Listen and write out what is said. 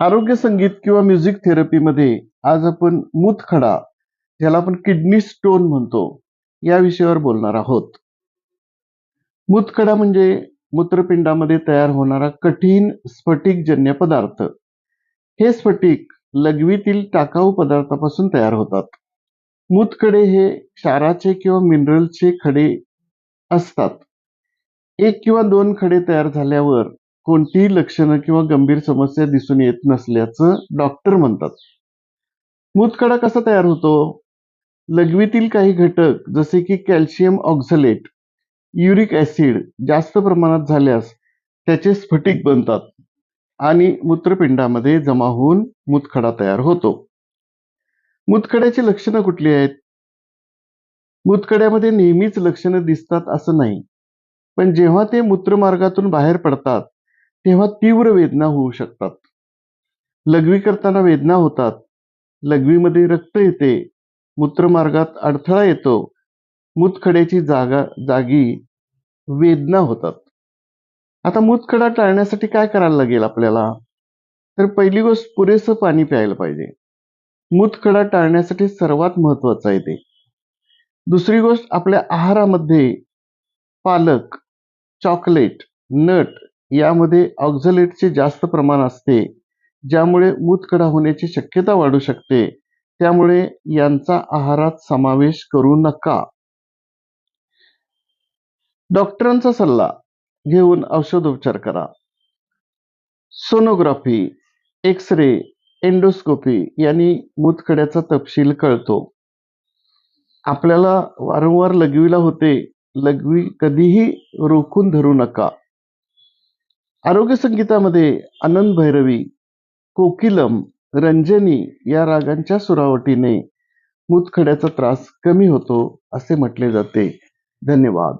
आरोग्य संगीत किंवा म्युझिक थेरपीमध्ये आज आपण मूतखडा ज्याला आपण किडनी स्टोन म्हणतो या विषयावर बोलणार आहोत. मूतखडा म्हणजे मूत्रपिंडामध्ये तयार होणारा कठीण स्फटिकजन्य पदार्थ. हे स्फटिक लघवीतील टाकाऊ पदार्थापासून तयार होतात. मूतखडे हे क्षाराचे किंवा मिनरलचे खडे असतात. एक किंवा दोन खडे तयार झाल्यावर कोणतीही लक्षणं किंवा गंभीर समस्या दिसून येत नसल्याचं डॉक्टर म्हणतात. मूतखडा कसा तयार होतो? लघवीतील काही घटक जसे की कॅल्शियम ऑक्झलेट युरिक ऍसिड जास्त प्रमाणात झाल्यास त्याचे स्फटिक बनतात आणि मूत्रपिंडामध्ये जमा होऊन मूतखडा तयार होतो. मूतखड्याची लक्षणं कुठली आहेत? मूतखड्यामध्ये नेहमीच लक्षणं दिसतात असं नाही. पण जेव्हा ते मूत्रमार्गातून बाहेर पडतात तेव्हा तीव्र वेदना होऊ शकतात. लघवी करताना वेदना होतात. लघवीमध्ये रक्त येते. मूत्रमार्गात अडथळा येतो. मूतखड्याची जागा जागी वेदना होतात. आता मूतखडा टाळण्यासाठी काय करायला लागेल आपल्याला? तर पहिली गोष्ट पुरेसं पाणी प्यायला पाहिजे. मूतखडा टाळण्यासाठी सर्वात महत्वाचं आहे ते. दुसरी गोष्ट आपल्या आहारामध्ये पालक चॉकलेट नट यामध्ये ऑक्झलेटचे जास्त प्रमाण असते ज्यामुळे मूतखडा होण्याची शक्यता वाढू शकते. त्यामुळे यांचा आहारात समावेश करू नका. डॉक्टरांचा सल्ला घेऊन औषधोपचार करा. सोनोग्राफी एक्स रे एंडोस्कोपी यांनी मूतखड्याचा तपशील कळतो. आपल्याला वारंवार लघवीला होते लघवी कधीही रोखून धरू नका. आरोग्य संगीतामध्ये आनंद भैरवी कोकिलम रंजनी या रागांच्या सुरावटीने मूतखड्याचा त्रास कमी होतो असे म्हटले जाते. धन्यवाद.